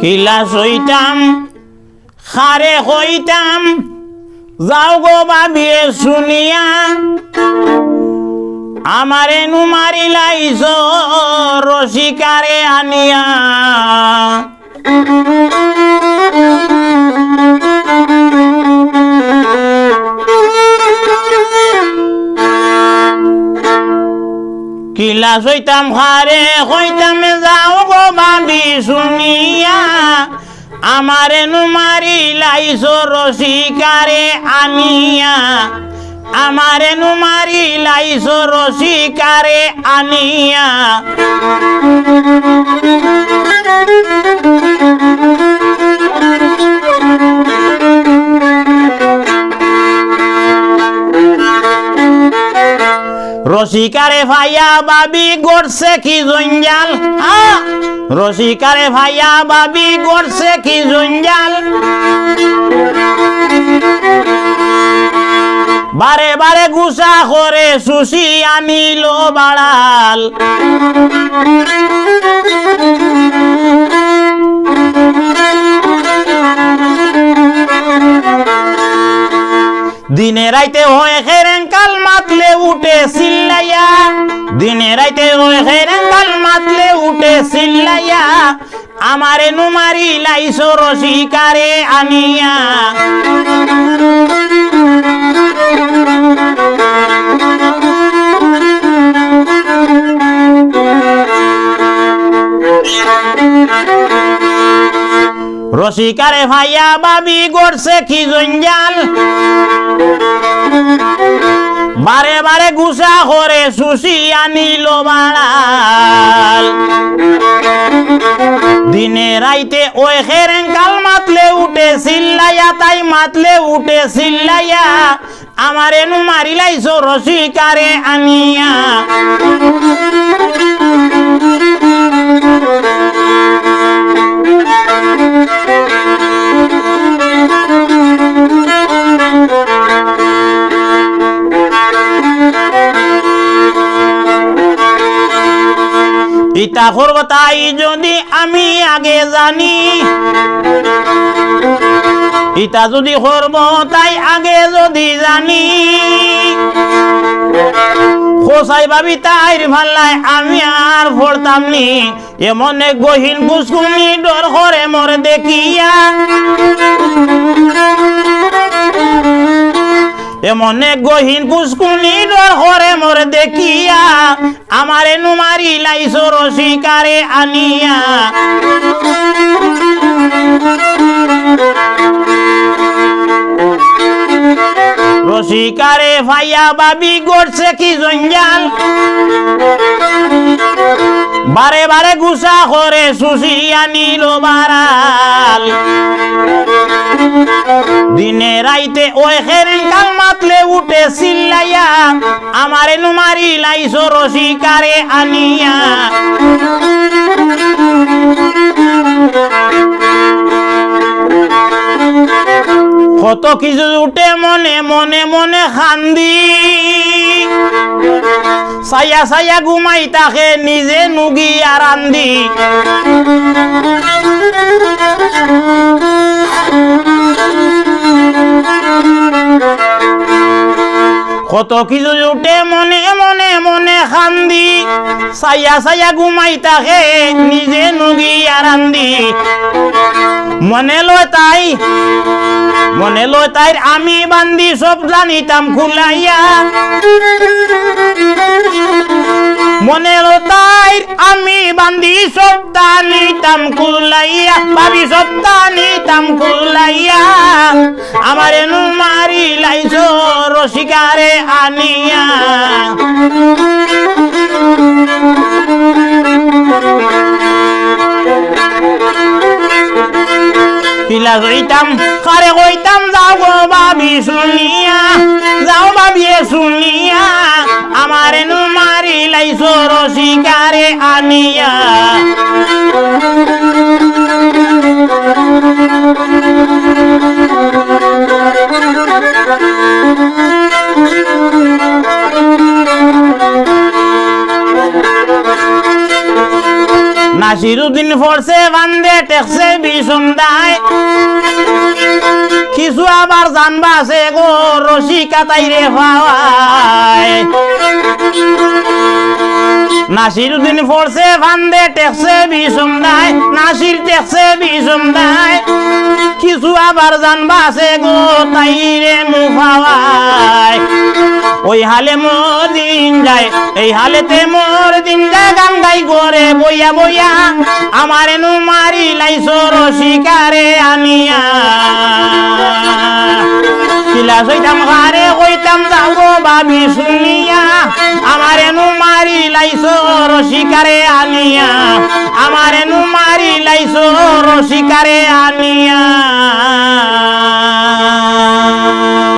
কিলা হইতাম খারে হইতাম যাও গো বাবিয়ে শুনিয়া। আমারে নুমারিলাইছ রসিকারে আনিয়া। কিলা সইতাম হারে হইতাম যাও গো বাবি শুনিয়া। আমারে নুমারি লাইস রসিকারে আনিয়া। আমারে নুমারি লাইস রসিকারে আনিয়া। রসিকারে ভাইয়া বাবি গড়ছে কি জঞ্জাল! রসিকারে ভাইয়া বাবি গড়ছে কি জঞ্জাল বারে বারে গুসা করে সুশি আনিল বাড়াল দিনে রাইতে হয় খেরেন কাল মাতলে উঠে সিল্লাইয়া। দিনে রাইতে হয় খেরেন কাল মাতলে উঠে সিল্লাইয়া। আমারে নুমারি লাইছ রসিকারে আনিয়া। রসিকারে ভাইয়া বাবি গড়ছে কি জঞ্জাল বারে বারে গুসা করে সুশি আনিল বাড়াল দিনে রাইতে ওই খেরেন কাল মাতলে উঠে সিল্লাইয়া, তাই মাতলে উঠে সিল্লাইয়া, আমার এনু মারিলাইছ রসিকারে আনিয়া। ইতা করব তাই যদি আমি আগে জানি। ইতা যদি করব তাই আগে যদি জানি। খোসাই ভাবি তাইর ভাল্লাই আমি আর পড়তাম নি। এমন এক গহীন কুসকুনি ডর করে মর দেখিয়া। এমন গহীন ডর করে মর দেখিয়া, আমারে নুমারি লাইছ রসিকারে আনিয়া। রসিকারে ভাইয়া বাবি গড়ছে কি জঞ্জাল। বারে বারে গুসা করে সুশি আনিল বারাল। দিনে রাইতে ওই কাল মাতলে উঠে সিল্লাইয়া আমারে নুমারি লাইছ রসিকারে আনিয়া। কত কিছু উঠে মনে মনে মনে খান্দি। সাইয়া সাইয়া ঘুমাই তাকে নিজে নুগি আর কত কিছু উঠে মনে মনে মনে খান্দি। সাইয়া সাইয়া ঘুমাই তাকে, নিজে নুগি আর আন্দি। মনে লয় তাই, মনে লয় তাই আমি বান্দি, সব জানিতাম খুলাইয়া। মনে লয় তাই জানিতাম খুলাইয়া ভাবি সব জানিতাম খুলাইয়া আমার এনু মারি লাইছ রসিকারে আনিয়া। কিলা কইতাম, কারে কইতাম? যাও গো ভাবি শুনিয়া যাও ভাবিয়ে শুনিয়া আমার নু মারি লাইছ রসিকারে আনিয়া। নাসিরুদ্দিন ফরসে বান্দে, টেকসে ভীষণ দায় কিছু আবার জানবা আছে গো রশি কাতাই রে পাওয়ায়। নাসির দিন ফরছে ফান্দে টেকছে বিষম দায় নাসির টেকছে বিষম দায়। কিছু আবার জানবা আছে গো তাই রে মুফাওয়ায়। ওই হালে দিন যায়, এই হালেতে মোর দিন যায়, গান গাই করে বইয়া বইয়া। আমার এনু মারি লাইছো রসিকারে আনিয়া। কিলা সইতাম ঘরে কইতাম যাব ভাবি শুনিয়া। আমার লাইছো রসিকারে আনিয়া আমার নু মারি লাইছো রসিকারে আনিয়া।